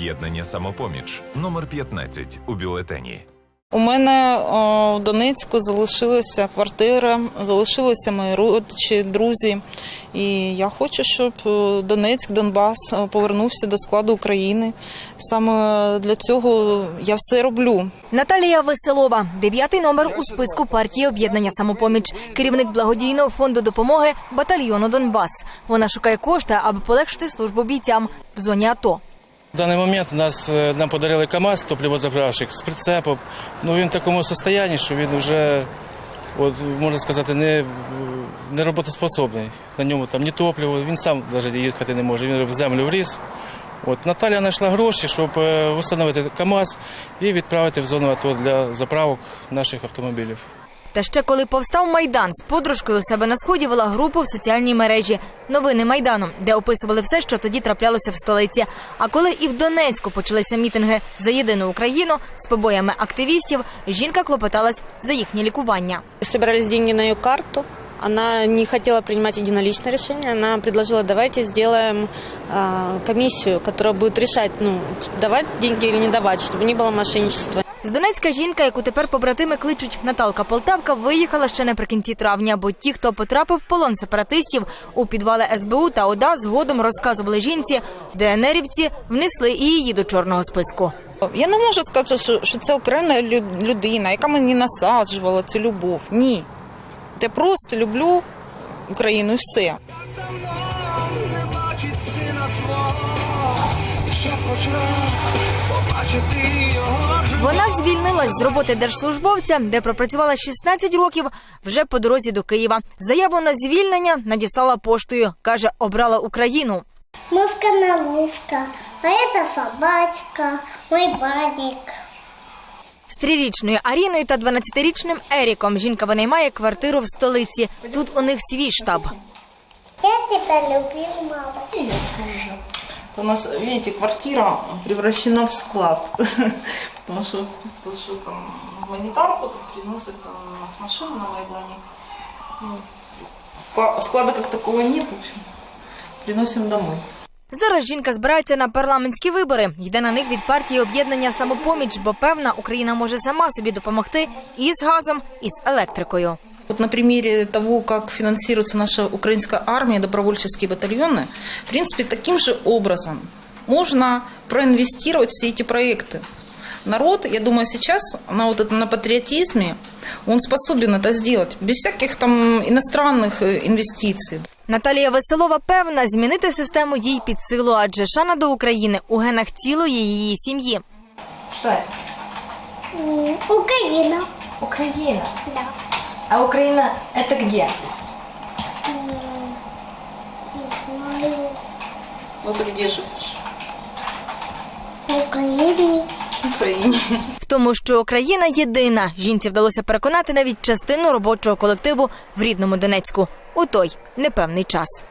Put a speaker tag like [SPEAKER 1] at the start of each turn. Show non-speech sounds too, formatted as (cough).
[SPEAKER 1] Єднання самопоміч номер 15 у бюлетені.
[SPEAKER 2] У мене о, в Донецьку залишилася квартира, залишилися мої родичі, друзі. І я хочу, щоб Донецьк, Донбас повернувся до складу України. Саме для цього я все роблю.
[SPEAKER 3] Наталія Веселова, дев'ятий номер у списку партії об'єднання самопоміч, керівник благодійного фонду допомоги батальйону Донбас. Вона шукає кошти, аби полегшити службу бійцям в зоні АТО.
[SPEAKER 4] В даний момент нас, е, нам подарили КАМАЗ топливозаправщик з прицепом. Ну, він в такому стані, що він вже, от, можна сказати, не, не роботоспособний. На ньому там ні топливо, він сам навіть їхати не може, він в землю вріс. От, Наталя знайшла гроші, щоб встановити КАМАЗ і відправити в зону АТО для заправок наших автомобілів.
[SPEAKER 3] Та ще коли повстав майдан з подружкою у себе на сході вела групу в соціальній мережі Новини Майдану, де описували все, що тоді траплялося в столиці. А коли і в Донецьку почалися мітинги за єдину Україну з побоями активістів, жінка клопоталась за їхнє лікування.
[SPEAKER 5] Собирались деньги на ее карту. Она не хотела принимать единоличное решение. Она предложила, давайте сделаем а, комиссию, которая будет решать, ну, давать деньги или не давать, чтобы не было мошенничества.
[SPEAKER 3] З Донецька жінка, яку тепер побратими кличуть Наталка Полтавка, виїхала ще наприкінці травня, бо ті, хто потрапив в полон сепаратистів у підвали СБУ та ОДА, згодом розказували жінці, ДНРівці внесли і її до чорного списку.
[SPEAKER 2] Я не можу сказати, що, що це окрема людина, яка мені насаджувала цю любов. Ні. Я просто люблю Україну і все.
[SPEAKER 6] не бачить сина свого, ще хоч раз.
[SPEAKER 3] Вона звільнилась з роботи держслужбовця, де пропрацювала 16 років, вже по дорозі до Києва. Заяву на звільнення надіслала поштою. каже, обрала Україну.
[SPEAKER 7] Мышка на ловка, а это собачка, мой баник.
[SPEAKER 3] З трирічною Аріною та 12-річним Еріком жінка винаймає квартиру в столиці. Тут у них свій штаб.
[SPEAKER 7] Я тебя люблю, мама.
[SPEAKER 2] У нас, видите, квартира превращена в склад. (laughs) Потому что, потому что там гуманитарку тут там, у нас машина на Майдане. Ну, скла- Склада как такого нет, в общем. Приносим домой.
[SPEAKER 3] Зараз жінка збирається на парламентські вибори. Йде на них від партії об'єднання самопоміч, бо певна Україна може сама собі допомогти і з газом, і з електрикою.
[SPEAKER 2] Вот на примере того, как финансируется наша украинская армия, добровольческие батальоны, в принципе, таким же образом можно проинвестировать все эти проекты. Народ, я думаю, сейчас на вот это, на патриотизме, он способен это сделать без всяких там иностранных э, инвестиций.
[SPEAKER 3] Наталія Веселова певна, змінити систему їй під силу, адже шана до України у генах цілої її сім'ї.
[SPEAKER 8] Что это?
[SPEAKER 7] М, Украина.
[SPEAKER 8] Украина.
[SPEAKER 7] Да.
[SPEAKER 8] А Украина это где?
[SPEAKER 7] Не знаю.
[SPEAKER 2] Ты где живешь?
[SPEAKER 7] В Украине.
[SPEAKER 2] В Украине.
[SPEAKER 3] В тому, що Україна єдина, жінці вдалося переконати навіть частину робочого колективу в рідному Донецьку у той непевний час.